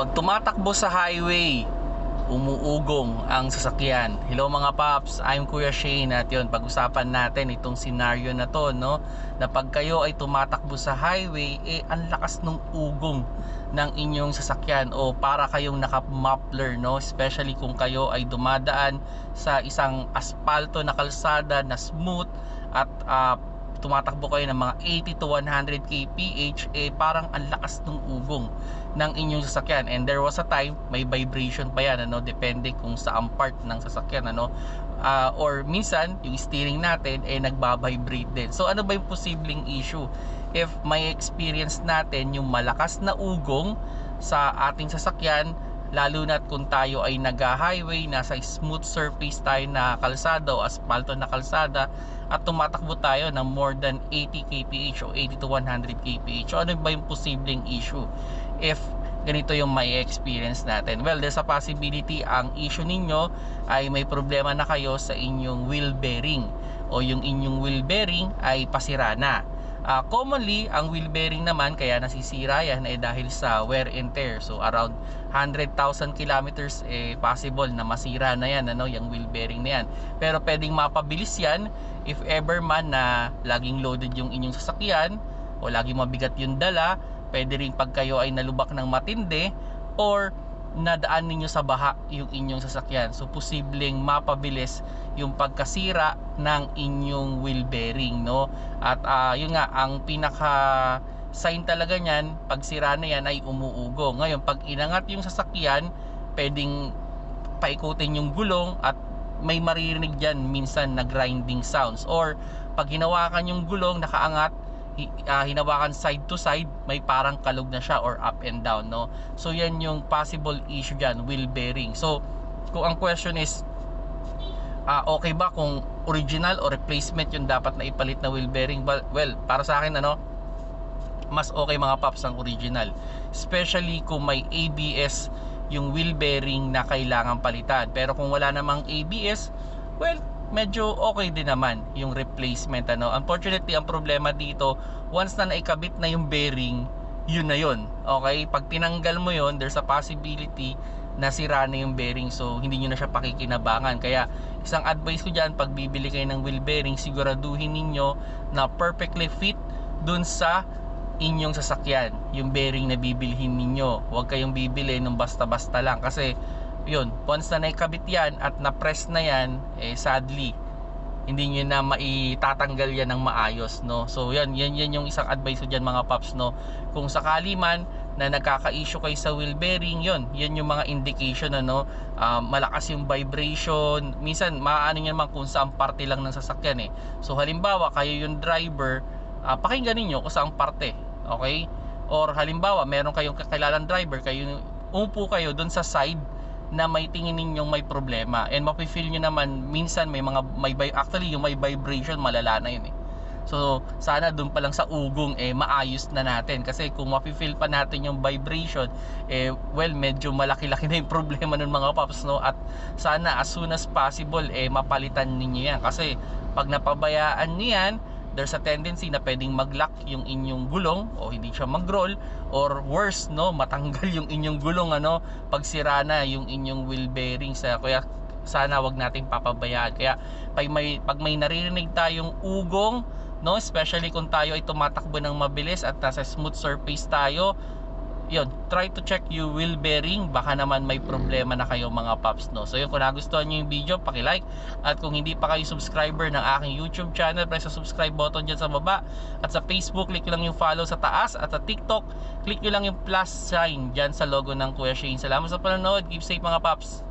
Pag tumatakbo sa highway, umuugong ang sasakyan. Hello mga paps, I'm Kuya Shane at yun, pag-usapan natin itong scenario na to, no? Na pag kayo ay tumatakbo sa highway, eh ang lakas ng ugong ng inyong sasakyan o para kayong naka-muffler, no? Especially kung kayo ay dumadaan sa isang aspalto na kalsada na smooth at ah, tumatakbo kayo ng mga 80 to 100 kph eh parang ang lakas ng ugong ng inyong sasakyan. And there was a time may vibration pa yan ano depende kung saan part ng sasakyan ano. Ah, or minsan yung steering natin eh nagba-vibrate din. So ano ba yung posibleng issue? If may experience natin yung malakas na ugong sa ating sasakyan lalo na't kung tayo ay nag-highway, nasa smooth surface tayo na kalsada o asfalto na kalsada at tumatakbo tayo ng more than 80 kph o 80 to 100 kph. Ano ba yung posibleng issue if ganito yung may experience natin? Well, there's a possibility ang issue ninyo ay may problema na kayo sa inyong wheel bearing o yung inyong wheel bearing ay pasira na. Ah, commonly, ang wheel bearing naman kaya nasisira yan ay dahil sa wear and tear. So around 100,000 kilometers eh possible na masira na yan ano, yung wheel bearing na yan. Pero pwedeng mapabilis yan if ever man na laging loaded yung inyong sasakyan o laging mabigat yung dala, pwede rin pag kayo ay nalubak ng matindi or nadaan ninyo sa baha yung inyong sasakyan. So posibleng mapabilis yung pagkasira ng inyong wheel bearing, no? At ah, yun nga ang pinaka sign talaga niyan, pag sira na yan ay umuugo. Ngayon, pag inangat yung sasakyan, pwedeng paikutin yung gulong at may maririnig dyan minsan na grinding sounds or pag hinawakan yung gulong nakaangat ah, hinawakan side to side may parang kalog na siya or up and down no? So yan yung possible issue dyan wheel bearing. So kung ang question is ah, okay ba kung original o replacement yung dapat na ipalit na wheel bearing? Well para sa akin ano mas okay mga paps ang original. Especially kung may ABS yung wheel bearing na kailangan palitan. Pero kung wala namang ABS well medyo okay din naman yung replacement ano. Unfortunately ang problema dito once na naikabit na yung bearing yun na yun okay? Pag tinanggal mo yun there's a possibility na sira na yung bearing so hindi nyo na siya pakikinabangan. Kaya isang advice ko dyan pag bibili kayo ng wheel bearing siguraduhin ninyo na perfectly fit dun sa inyong sasakyan yung bearing na bibilhin ninyo. Huwag kayong bibili ng basta-basta lang kasi yun once na naikabit yan at na-press na yan eh sadly hindi nyo na maitatanggal yan ng maayos no? So yan yan yan yung isang advice ko dyan mga paps no? Kung sakali man na nagkaka-issue kayo sa wheel bearing yun yan yung mga indication ano? Ah, malakas yung vibration. Minsan maaano nyo naman kung saan parte lang ng sasakyan eh. So halimbawa kayo yung driver ah, pakinggan ninyo kung saan parte okay? Or halimbawa meron kayong kakilalang driver kayo umupo kayo doon sa side na may tingin ninyong may problema. And mapi-feel nyo naman minsan may mga may actually yung may vibration malala na yun eh. So sana doon pa lang sa ugong eh maayos na natin. Kasi kung mapi-feel pa natin yung vibration eh well medyo malaki-laki na yung problema ng mga paps no? At sana as soon as possible eh mapalitan ninyo yan. Kasi pag napabayaan niyan there's a tendency na pwedeng mag-lock yung inyong gulong o hindi siya mag-roll or worse no matanggal yung inyong gulong ano pag sira na yung inyong wheel bearing sa kaya sana wag nating papabayaan. Kaya pag may pag may naririnig tayong ugong no especially kung tayo ay tumatakbo ng mabilis at nasa smooth surface tayo yun, try to check yung wheel bearing baka naman may problema na kayo mga paps no. So yun, kung nagustuhan nyo yung video, paki-like at kung hindi pa kayo subscriber ng aking YouTube channel, press sa subscribe button dyan sa baba at sa Facebook, click lang yung follow sa taas at sa TikTok, click nyo lang yung plus sign dyan sa logo ng Kuya Shane. Salamat sa panonood, keep safe mga paps.